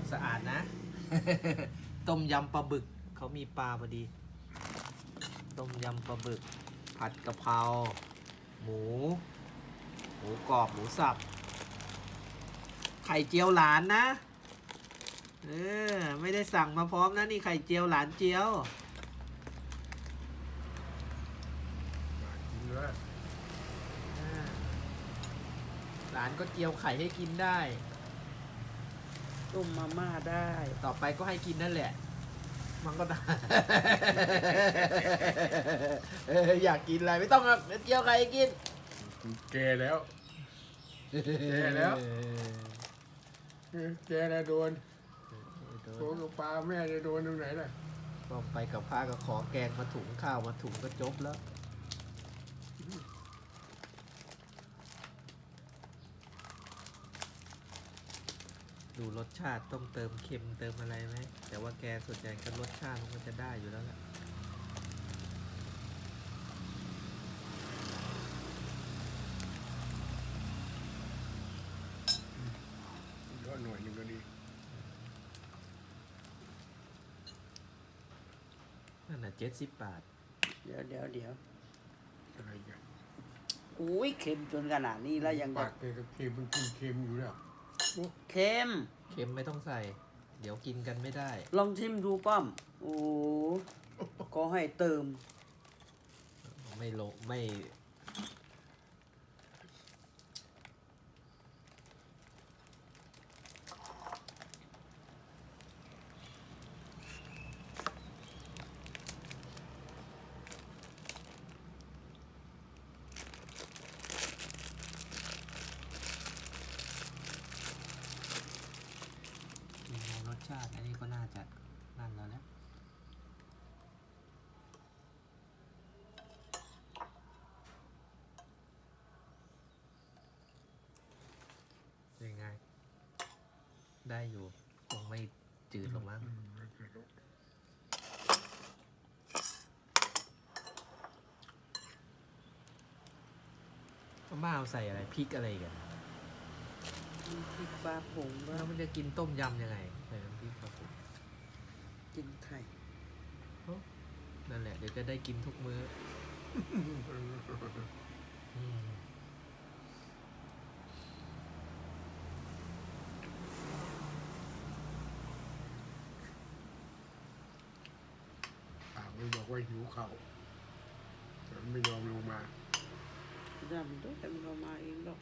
กสะอาดนะ ต้มยำปลาบึกเขามีปลาพอดี ต้มยำปลาบึก ผัดกะเพราหมู หมูกรอบหมูสับ ไข่เจียวหลานนะ เออ ไม่ได้สั่งมาพร้อมนะนี่ไข่เจียวหลานเจียวกินเลยหลานก็เจียวไข่ให้กินได้ ต้มมาม่าได้ ต่อไปก็ให้กินนั่นแหละ มันก็ได้ เอออยากกินอะไรไม่ต้องครับเจียวไข่ให้กิน แกแล้วแย่แล้ว แกแล้วโดนโดโดนนกับปลาแม่จะโดนตรงไหนล่ะ ก็ไปกับผ้าก็ขอแกงมาถุงข้าวมาถุงก็จบแล้ว ดูรสชาติต้องเติมเค็มเติมอะไรไหม แต่ว่าแกส่วนใหญ่ก็รสชาติมันก็จะได้อยู่แล้วแหละยอดหน่วยหนึ่งก็ดีนั่นน่ะเจ็ดสิบบาท เดี๋ยวเดี๋ยวเดี๋ยวอะไรกันอุ้ยเค็มจนขนาดนี้แล้วยังปากแกก็เค็มมันกินเค็มอยู่แล้ว เค็ม เค็มไม่ต้องใส่ เดี๋ยวกินกันไม่ได้ ลองชิมดูป้อม โอ้ก็ให้เติม ไม่ลงไม่ กินในรสชาติ อันนี้ก็น่าจะนั่นแล้วนะยังไง ได้อยู่คงไม่จืดหรอกมั้งอืมไม่เผ็ดหรอกมาม่าเอาใส่อะไรพริกอะไรกัน พริกปลาผงด้วแล้ยวมันจะกินต้มยำยังไงใส่น้ำพริกครับผมกินไข่นั่นแหละ เดี๋ยวจะได้กินทุกมื้ออืมปากมันบอกว่าหิวเข่าวแต่มันไม่ยอมลงมา ดำด้วยแต่มันเรามาเองหรอก